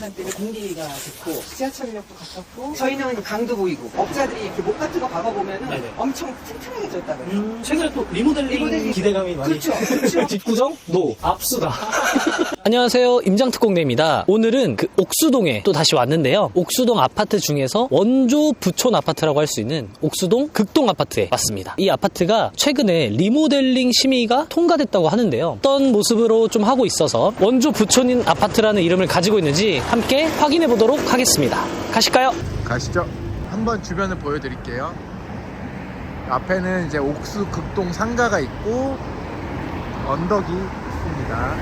부동산 때문에 공기가 좋고 지하철역도 가깝고 저희는 강도 보이고 업자들이 이렇게 목 같은 거 박아보면은 네네. 엄청 튼튼하게 졌다고요. 음, 최근에 또 리모델링, 리모델링. 기대감이 많이 그쵸, 그쵸. 집구정? 노 압수다 안녕하세요 임장특공대입니다 오늘은 그 옥수동에 또 다시 왔는데요 옥수동 아파트 중에서 원조 부촌 아파트라고 할 수 있는 옥수동 극동 아파트에 왔습니다 이 아파트가 최근에 리모델링 심의가 통과됐다고 하는데요 어떤 모습으로 좀 하고 있어서 원조 부촌인 아파트라는 이름을 가지고 있는지 함께 확인해 보도록 하겠습니다 가실까요? 가시죠. 한번 주변을 보여드릴게요. 앞에는 이제 옥수 극동 상가가 있고 언덕이 있습니다.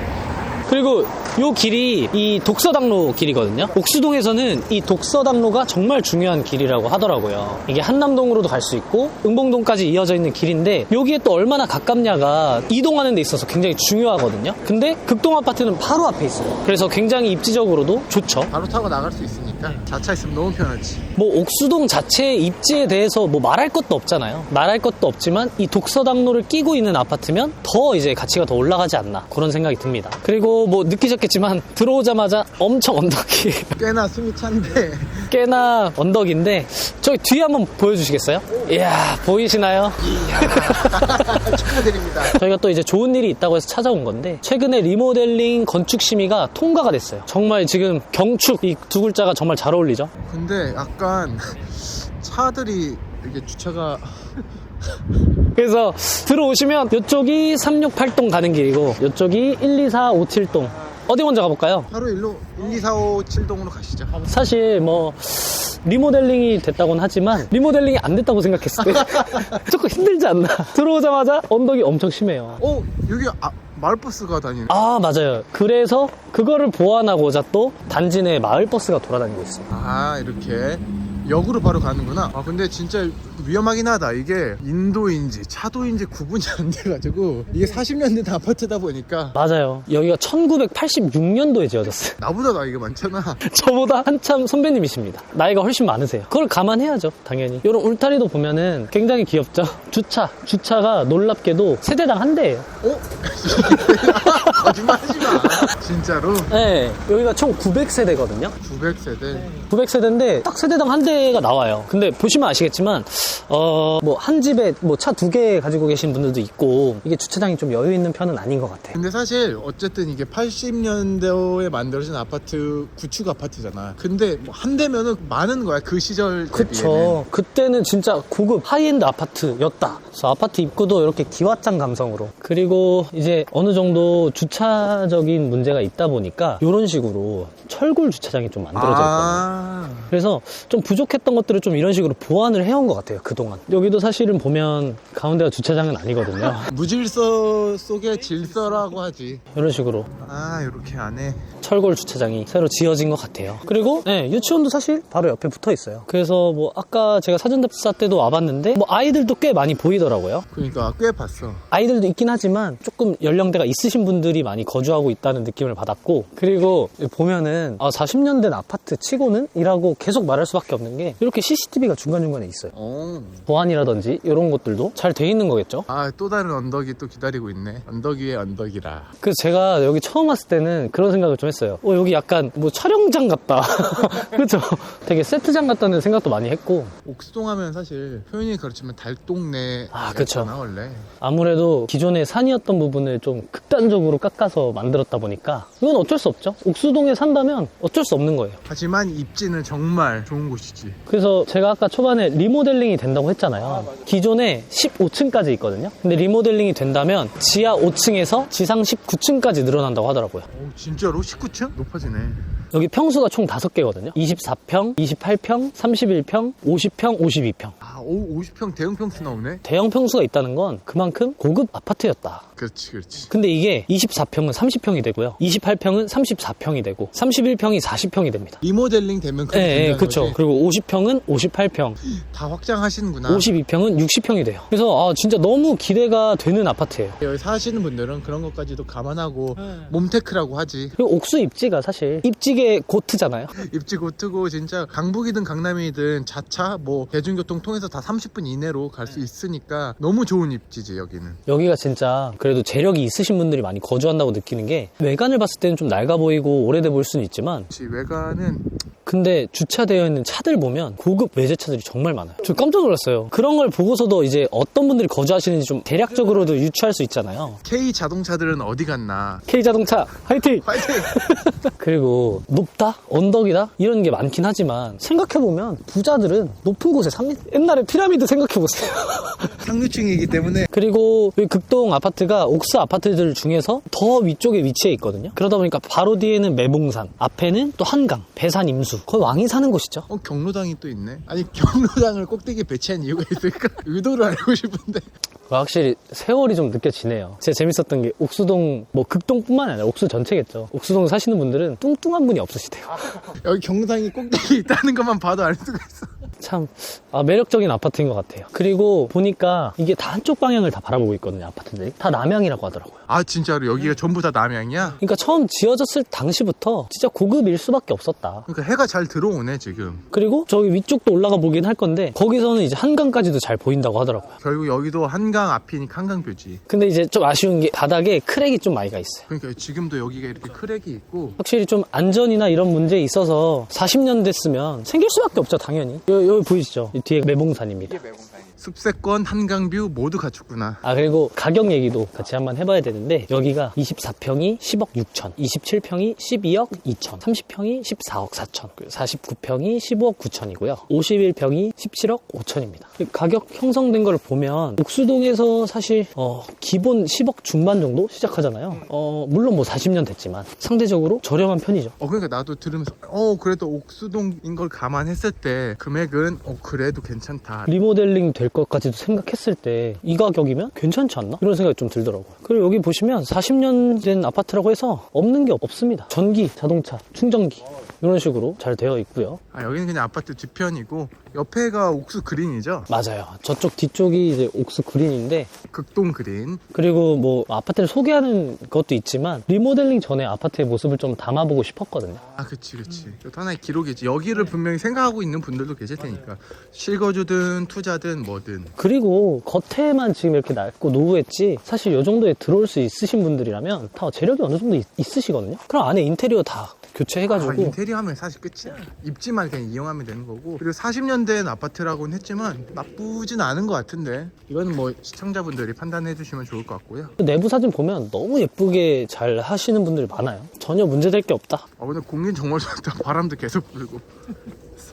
그리고 요 길이 이 독서당로 길이거든요. 옥수동에서는 이 독서당로가 정말 중요한 길이라고 하더라고요. 이게 한남동으로도 갈 수 있고 응봉동까지 이어져 있는 길인데 여기에 또 얼마나 가깝냐가 이동하는 데 있어서 굉장히 중요하거든요. 근데 극동 아파트는 바로 앞에 있어요. 그래서 굉장히 입지적으로도 좋죠. 바로 타고 나갈 수 있으니까 자차 있으면 너무 편하지. 뭐 옥수동 자체의 입지에 대해서 뭐 말할 것도 없잖아요. 말할 것도 없지만 이 독서당로를 끼고 있는 아파트면 더 이제 가치가 더 올라가지 않나 그런 생각이 듭니다. 그리고 뭐 느끼셨겠지만 들어오자마자 엄청 언덕이 꽤나 숨이 찬데 꽤나 언덕인데 저기 뒤에 한번 보여주시겠어요? 이야 보이시나요? 축하드립니다. 저희가 또 이제 좋은 일이 있다고 해서 찾아온 건데 최근에 리모델링 건축 심의가 통과가 됐어요. 정말 지금 경축 이 두 글자가 정말 잘 어울리죠? 근데 약간 차들이 이게 주차가 그래서 들어오시면 이쪽이 368동 가는 길이고 이쪽이 1, 2, 4, 5, 7동 어디 먼저 가볼까요? 바로 일로 1, 2, 4, 5, 7동으로 가시죠. 사실 뭐 리모델링이 됐다고는 하지만 리모델링이 안 됐다고 생각했을 때 조금 힘들지 않나 들어오자마자 언덕이 엄청 심해요 어 여기 아, 마을버스가 다니네. 아 맞아요. 그래서 그거를 보완하고자 또 단지 내 마을버스가 돌아다니고 있습니다. 아 이렇게 역으로 바로 가는구나. 아 근데 진짜 위험하긴 하다 이게 인도인지 차도인지 구분이 안 돼가지고 이게 40년 된 아파트다 보니까 맞아요 여기가 1986년도에 지어졌어요 나보다 나이가 많잖아 저보다 한참 선배님이십니다. 나이가 훨씬 많으세요. 그걸 감안해야죠, 당연히. 이런 울타리도 보면은 굉장히 귀엽죠. 주차, 주차가 놀랍게도 세대당 한 대예요. 어? 거짓말 하지 마 진짜로 네, 여기가 총 900세대거든요. 900세대 900세대인데 딱 세대당 한 대가 나와요. 근데 보시면 아시겠지만 어 뭐 한 집에 뭐 차 두 개 가지고 계신 분들도 있고 이게 주차장이 좀 여유 있는 편은 아닌 것 같아요. 근데 사실 어쨌든 이게 80년대에 만들어진 아파트 구축 아파트잖아 근데 뭐 한 대면은 많은 거야 그 시절 대비에는 그쵸. 그때는 진짜 고급 하이엔드 아파트였다. 그래서 아파트 입구도 이렇게 기와장 감성으로. 그리고 이제 어느 정도 주차적인 문제가 있다 보니까 이런 식으로 철골 주차장이 좀 만들어져 있거든요. 아 그래서 좀 부족했던 것들을 좀 이런 식으로 보완을 해온 것 같아요, 그동안. 여기도 사실은 보면 가운데가 주차장은 아니거든요. 무질서 속의 질서라고 하지 이런 식으로 아 이렇게 안에 철골 주차장이 새로 지어진 것 같아요. 그리고 네, 유치원도 사실 바로 옆에 붙어 있어요. 그래서 뭐 아까 제가 사전 답사 때도 와봤는데 뭐 아이들도 꽤 많이 보이더라고요. 그러니까 꽤 봤어 아이들도 있긴 하지만 조금 연령대가 있으신 분들이 많이 거주하고 있다는 느낌을 받았고 그리고 보면은 아 40년 된 아파트 치고는 이라고 계속 말할 수밖에 없는 게 이렇게 CCTV가 중간중간에 있어요. 어. 보안이라든지 이런 것들도 잘돼 있는 거겠죠. 아, 또 다른 언덕이 또 기다리고 있네. 언덕 위에 언덕이라. 그래서 제가 여기 처음 왔을 때는 그런 생각을 좀 했어요. 어, 여기 약간 뭐 촬영장 같다. 그죠? 되게 세트장 같다는 생각도 많이 했고 옥수동 하면 사실 표현이 그렇지만 달동네. 아, 그쵸. 원래. 아무래도 기존의 산이었던 부분을 좀 극단적으로 깎아서 만들었다 보니까 이건 어쩔 수 없죠. 옥수동에 산다면 어쩔 수 없는 거예요. 하지만 입지는 정말 좋은 곳이지. 그래서 제가 아까 초반에 리모델링이 된다고 했잖아요. 기존에 15층까지 있거든요. 근데 리모델링이 된다면 지하 5층에서 지상 19층까지 늘어난다고 하더라고요. 오, 진짜로? 19층? 높아지네. 여기 평수가 총 5개거든요. 24평, 28평, 31평, 50평, 52평. 아, 오, 50평 대형 평수 나오네? 대형 평수가 있다는 건 그만큼 고급 아파트였다. 그렇지, 그렇지. 근데 이게 24평은 30평이 되고요. 28평은 34평이 되고 31평이 40평이 됩니다. 리모델링 되면 그렇게 예, 예, 된다는 그렇죠. 거지. 그리고 50평은 58평, 다 확장하시는구나. 52평은 60평이 돼요. 그래서 아, 진짜 너무 기대가 되는 아파트예요. 여기 사시는 분들은 그런 것까지도 감안하고 네. 몸테크라고 하지. 그리고 옥수 입지가 사실 입지계 고트잖아요. 입지 고트고 진짜 강북이든 강남이든 자차 뭐 대중교통 통해서 다 30분 이내로 갈 수 있으니까 너무 좋은 입지지 여기는. 여기가 진짜 그 래도 재력이 있으신 분들이 많이 거주한다고 느끼는 게 외관을 봤을 때는 좀 낡아 보이고 오래돼 보일 수는 있지만 혹시 외관은 근데 주차되어 있는 차들 보면 고급 외제차들이 정말 많아요. 저 깜짝 놀랐어요. 그런 걸 보고서도 이제 어떤 분들이 거주하시는지 좀 대략적으로도 유추할 수 있잖아요. K 자동차들은 어디 갔나? K자동차 화이팅! 파이팅! 그리고 높다? 언덕이다? 이런 게 많긴 하지만 생각해 보면 부자들은 높은 곳에 삽니다. 옛날에 피라미드 생각해 보세요. 상류층이기 때문에 그리고 이 극동 아파트가 옥스 아파트들 중에서 더 위쪽에 위치해 있거든요. 그러다 보니까 바로 뒤에는 매봉산, 앞에는 또 한강, 배산 임수. 거의 왕이 사는 곳이죠. 어 경로당이 또 있네. 아니 경로당을 꼭대기에 배치한 이유가 있을까? 의도를 알고 싶은데. 확실히 세월이 좀 느껴지네요. 제가 재밌었던 게 옥수동, 뭐 극동뿐만 아니라 옥수 전체겠죠. 옥수동 사시는 분들은 뚱뚱한 분이 없으시대요. 여기 경로당이 꼭대기에 있다는 것만 봐도 알 수가 있어. 참 아, 매력적인 아파트인 것 같아요. 그리고 보니까 이게 다 한쪽 방향을 다 바라보고 있거든요. 아파트들이 다 남향이라고 하더라고요. 아 진짜로 여기가 전부 다 남양이야? 그러니까 처음 지어졌을 당시부터 진짜 고급일 수밖에 없었다. 그러니까 해가 잘 들어오네 지금. 그리고 저기 위쪽도 올라가 보긴 할 건데 거기서는 이제 한강까지도 잘 보인다고 하더라고요. 결국 여기도 한강 앞이니까 한강 뷰지. 근데 이제 좀 아쉬운 게 바닥에 크랙이 좀 많이 가 있어요. 그러니까 지금도 여기가 이렇게 크랙이 있고 확실히 좀 안전이나 이런 문제에 있어서 40년 됐으면 생길 수밖에 없죠, 당연히. 여, 여기 보이시죠? 이 뒤에 매봉산입니다. 습세권 한강뷰 모두 갖췄구나. 아, 그리고 가격 얘기도 같이 한번 해봐야 되는데, 여기가 24평이 10억 6천, 27평이 12억 2천, 30평이 14억 4천, 49평이 15억 9천이고요. 51평이 17억 5천입니다. 가격 형성된 걸 보면, 옥수동에서 사실, 어, 기본 10억 중반 정도 시작하잖아요. 어, 물론 뭐 40년 됐지만, 상대적으로 저렴한 편이죠. 어 그러니까 나도 들으면서 어 그래도 옥수동인 걸 감안했을 때 금액 은 어 그래도 괜찮다. 리모델링 될 것까지도 생각했을 때 이 가격이면 괜찮지 않나? 이런 생각이 좀 들더라고요. 그리고 여기 보시면 40년 된 아파트라고 해서 없는 게 없습니다. 전기, 자동차, 충전기 이런 식으로 잘 되어 있고요. 아 여기는 그냥 아파트 뒤편이고 옆에가 옥수 그린이죠. 맞아요. 저쪽 뒤쪽이 이제 옥수 그린인데 극동 그린. 그리고 뭐 아파트를 소개하는 것도 있지만 리모델링 전에 아파트의 모습을 좀 담아보고 싶었거든요. 아 그치 그치. 이것도 하나의 기록이지. 여기를 분명히 생각하고 있는 분들도 계실 테니까 실거주든 투자든 뭐든. 그리고 겉에만 지금 이렇게 낡고 노후했지 사실 이 정도에 들어올 수 있으신 분들이라면 다 재력이 어느 정도 있, 있으시거든요. 그럼 안에 인테리어 다 교체해가지고 아, 인테리어 하면 사실 끝이야. 입지만 그냥 이용하면 되는 거고. 그리고 40년 된 아파트라고는 했지만 나쁘진 않은 것 같은데. 이거는 뭐 시청자분들이 판단해 주시면 좋을 것 같고요. 내부 사진 보면 너무 예쁘게 잘 하시는 분들이 많아요. 전혀 문제될 게 없다. 아 근데 공긴 정말 좋다. 바람도 계속 불고.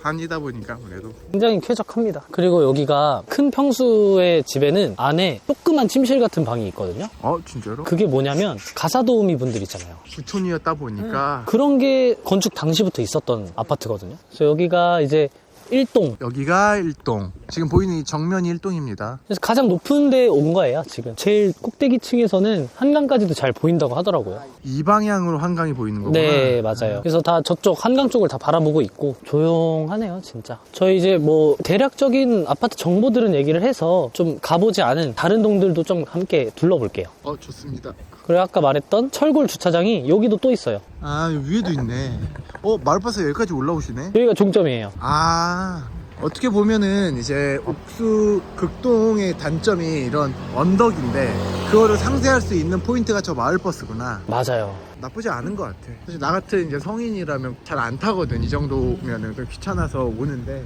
산이다 보니까 그래도. 굉장히 쾌적합니다. 그리고 여기가 큰 평수의 집에는 안에 조그만 침실 같은 방이 있거든요. 어 진짜로? 그게 뭐냐면 가사도우미 분들 있잖아요. 부촌이었다 보니까 그런 게 건축 당시부터 있었던 아파트거든요. 그래서 여기가 이제 1동. 여기가 1동. 지금 보이는 이 정면이 1동입니다. 그래서 가장 높은 데온 거예요, 지금. 제일 꼭대기 층에서는 한강까지도 잘 보인다고 하더라고요. 이 방향으로 한강이 보이는 거구나. 네, 맞아요. 그래서 다 저쪽 한강 쪽을 다 바라보고 있고 조용하네요, 진짜. 저희 이제 뭐 대략적인 아파트 정보들은 얘기를 해서 좀 가보지 않은 다른 동들도 좀 함께 둘러볼게요. 어 좋습니다. 그리고 아까 말했던 철골 주차장이 여기도 또 있어요. 아 위에도 있네. 어 마을버스 여기까지 올라오시네. 여기가 종점이에요. 아 어떻게 보면은 이제 옥수 극동의 단점이 이런 언덕인데 그거를 상쇄할 수 있는 포인트가 저 마을버스구나. 맞아요. 나쁘지 않은 것 같아. 사실 나 같은 이제 성인이라면 잘 안 타거든. 이 정도면은 좀 귀찮아서 오는데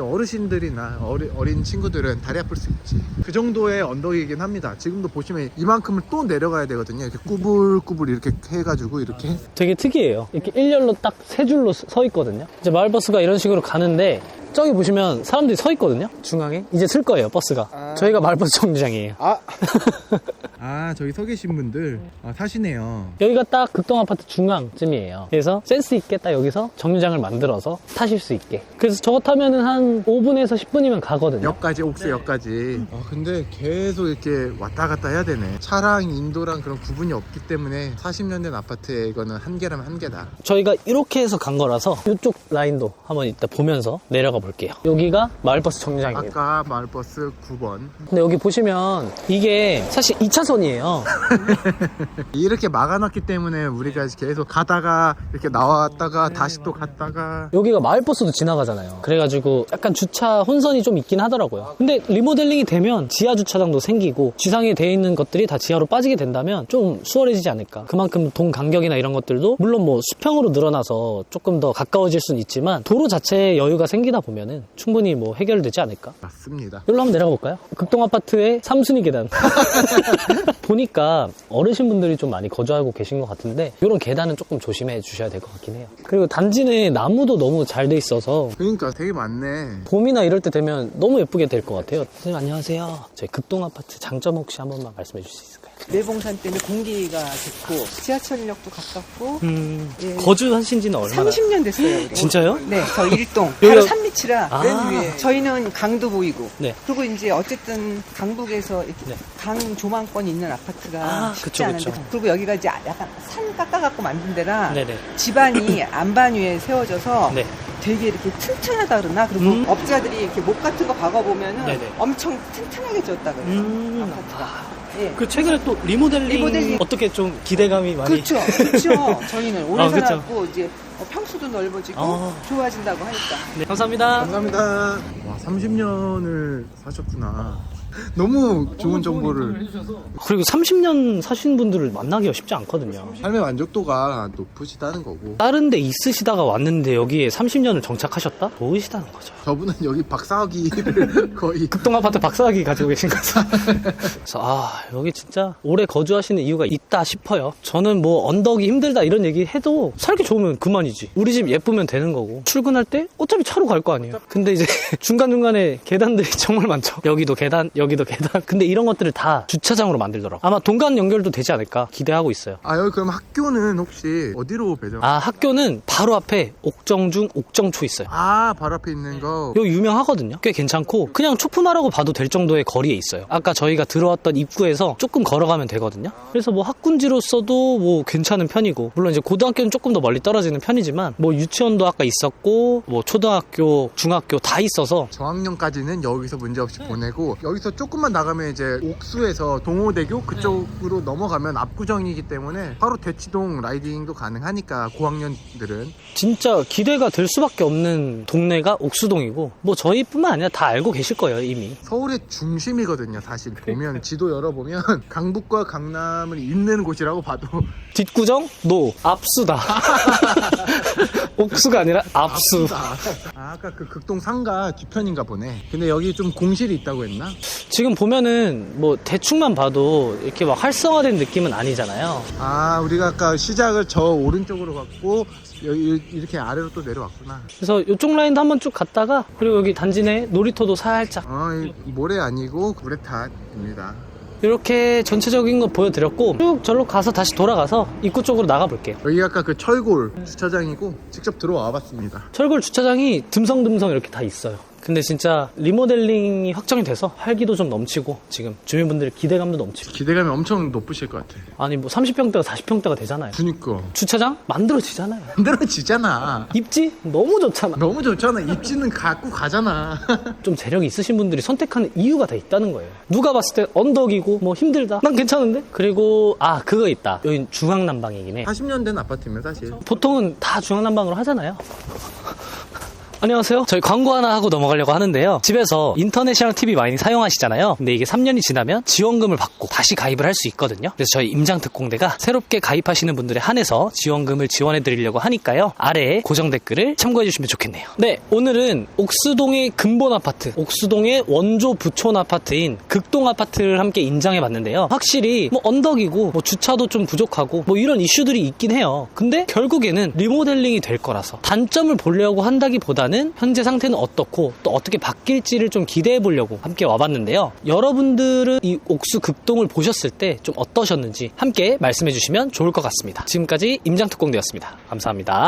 어르신들이나 어리, 어린 친구들은 다리 아플 수 있지. 그 정도의 언덕이긴 합니다. 지금도 보시면 이만큼을 또 내려가야 되거든요. 이렇게 꾸불꾸불 이렇게 해가지고 이렇게 되게 특이해요. 이렇게 일렬로 딱 세 줄로 서 있거든요. 이제 마을버스가 이런 식으로 가는데 저기 보시면 사람들이 서 있거든요. 중앙에. 이제 쓸 거예요, 버스가. 아. 저희가 마을버스 정류장이에요. 아. 아 저기 서 계신 분들 아, 사시네요. 여기가 딱 극동 아파트 중앙쯤이에요. 그래서 센스 있게 딱 여기서 정류장을 만들어서 타실 수 있게. 그래서 저거 타면은 한 5분에서 10분이면 가거든요. 역까지 옥수 역까지. 아 근데 계속 이렇게 왔다 갔다 해야 되네. 차랑 인도랑 그런 구분이 없기 때문에 40년 된 아파트에 이거는 한 개라면 한 개다. 저희가 이렇게 해서 간 거라서 이쪽 라인도 한번 이따 보면서 내려가 볼게요. 여기가 마을버스 정류장입니다. 아까 마을버스 9번 근데 여기 보시면 이게 사실 2차선이에요. 이렇게 막아놨기 때문에 우리가 계속 가다가 이렇게 나왔다가 다시 또 갔다가 여기가 마을버스도 지나가잖아요. 그래가지고 약간 주차 혼선이 좀 있긴 하더라고요. 근데 리모델링이 되면 지하 주차장도 생기고 지상에 돼 있는 것들이 다 지하로 빠지게 된다면 좀 수월해지지 않을까. 그만큼 동 간격이나 이런 것들도 물론 뭐 수평으로 늘어나서 조금 더 가까워질 수는 있지만 도로 자체에 여유가 생기다 보면 은 충분히 뭐 해결되지 않을까. 맞습니다. 여기로 한번 내려가 볼까요? 극동 아파트의 3순위 계단. 보니까 어르신분들이 좀 많이 거주하고 계신 것 같은데 이런 계단은 조금 조심해 주셔야 될 것 같긴 해요. 그리고 단지 내 나무도 너무 잘 돼 있어서 그러니까 되게 많네. 봄이나 이럴 때 되면 너무 예쁘게 될 것 같아요. 선생님 안녕하세요. 저희 극동 아파트 장점 혹시 한 번만 말씀해 주실 수 있을까요? 내봉산 때문에 공기가 좋고 지하철역도 가깝고 음, 예. 거주하신 지는 얼마나? 30년 됐어요. 우리. 진짜요? 네, 저 일동. 여기가- 바로 산밑이라 아. 맨 위에. 저희는 강도 보이고. 네. 그리고 이제 어쨌든 강북에서 이렇게 네. 강 조망권 있는 아파트가 아, 쉽지 그쵸, 않은데. 그쵸. 리고 여기가 이제 약간 산 깎아갖고 만든 데라 네네. 집안이 안반 위에 세워져서 네. 되게 이렇게 튼튼하다 그러나 그리고 음. 업자들이 이렇게 목 같은 거 박아보면은 네네. 엄청 튼튼하게 지었다 그래요. 음. 아파트가. 예. 그 최근에 또 리모델링, 리모델링. 어떻게 좀 기대감이 많이 그렇죠, 그렇죠. 저희는 오래 아, 그쵸. 살았고 이제 어, 평수도 넓어지고 아. 좋아진다고 하니까. 네, 감사합니다. 감사합니다. 와 30년을 사셨구나. 너무 좋은 정보를 그리고 30년 사신 분들을 만나기가 쉽지 않거든요. 삶의 만족도가 높으시다는 거고 다른 데 있으시다가 왔는데 여기에 30년을 정착하셨다? 좋으시다는 거죠. 저분은 여기 박사학위를 거의 극동 아파트 박사학위 가지고 계신 거죠. 그래서 아 여기 진짜 오래 거주하시는 이유가 있다 싶어요. 저는 뭐 언덕이 힘들다 이런 얘기 해도 살기 좋으면 그만이지. 우리 집 예쁘면 되는 거고 출근할 때 어차피 차로 갈 거 아니에요. 근데 이제 중간 중간에 계단들이 정말 많죠. 여기도 계단, 여기도 계단. 근데 이런 것들을 다 주차장으로 만들더라고. 아마 동간 연결도 되지 않을까 기대하고 있어요. 아 여기 그럼 학교는 혹시 어디로 배정? 아 학교는 바로 앞에 옥정중, 옥정초 있어요. 아 바로 앞에 있는 거 여기 유명하거든요. 꽤 괜찮고 그냥 초품화라고 봐도 될 정도의 거리에 있어요. 아까 저희가 들어왔던 입구에서 조금 걸어가면 되거든요. 그래서 뭐 학군지로서도 뭐 괜찮은 편이고 물론 이제 고등학교는 조금 더 멀리 떨어지는 편이지만 뭐 유치원도 아까 있었고 뭐 초등학교, 중학교 다 있어서 저학년까지는 여기서 문제없이 보내고 여기서 조금만 나가면 이제 옥수에서 동호대교 그쪽으로 넘어가면 압구정이기 때문에 바로 대치동 라이딩도 가능하니까 고학년들은 진짜 기대가 될 수밖에 없는 동네가 옥수동이고 뭐 저희뿐만 아니라 다 알고 계실 거예요 이미. 서울의 중심이거든요 사실 보면 지도 열어보면 강북과 강남을 잇는 곳이라고 봐도 뒷구정? 노. 압수다. 옥수가 아니라 압수. 아, 아까 그 극동 상가 뒤편인가 보네 근데 여기 좀 공실이 있다고 했나? 지금 보면은 뭐 대충만 봐도 이렇게 막 활성화된 느낌은 아니잖아요. 아 우리가 아까 시작을 저 오른쪽으로 갔고 여기 이렇게 아래로 또 내려왔구나 그래서 이쪽 라인도 한번 쭉 갔다가 그리고 여기 단지 내 놀이터도 살짝 어, 이 모래 아니고 우레탄입니다 이렇게 전체적인 거 보여드렸고 쭉 절로 가서 다시 돌아가서 입구 쪽으로 나가 볼게요. 여기가 아까 그 철골 주차장이고 직접 들어와 봤습니다. 철골 주차장이 듬성듬성 이렇게 다 있어요. 근데 진짜 리모델링이 확정이 돼서 활기도 좀 넘치고 지금 주민분들 기대감도 넘치고 기대감이 엄청 높으실 것 같아. 아니 뭐 30평대가 40평대가 되잖아요. 그니까 주차장 만들어지잖아요. 만들어지잖아. 입지 너무 좋잖아. 너무 좋잖아. 입지는 갖고 가잖아. 좀 재력이 있으신 분들이 선택하는 이유가 다 있다는 거예요. 누가 봤을 때 언덕이고 뭐 힘들다. 난 괜찮은데? 그리고 아 그거 있다. 여기 중앙난방이긴 해. 40년 된 아파트면 사실. 보통은 다 중앙난방으로 하잖아요. 안녕하세요. 저희 광고 하나 하고 넘어가려고 하는데요. 집에서 인터넷이랑 TV 많이 사용하시잖아요. 근데 이게 3년이 지나면 지원금을 받고 다시 가입을 할 수 있거든요. 그래서 저희 임장특공대가 새롭게 가입하시는 분들에 한해서 지원금을 지원해 드리려고 하니까요. 아래에 고정 댓글을 참고해 주시면 좋겠네요. 네, 오늘은 옥수동의 근본 아파트, 옥수동의 원조 부촌 아파트인 극동 아파트를 함께 인장해 봤는데요. 확실히 뭐 언덕이고 뭐 주차도 좀 부족하고 뭐 이런 이슈들이 있긴 해요. 근데 결국에는 리모델링이 될 거라서 단점을 보려고 한다기보다는 현재 상태는 어떻고 또 어떻게 바뀔지를 좀 기대해 보려고 함께 와봤는데요. 여러분들은 이 옥수 극동을 보셨을 때 좀 어떠셨는지 함께 말씀해 주시면 좋을 것 같습니다. 지금까지 임장특공대였습니다. 감사합니다.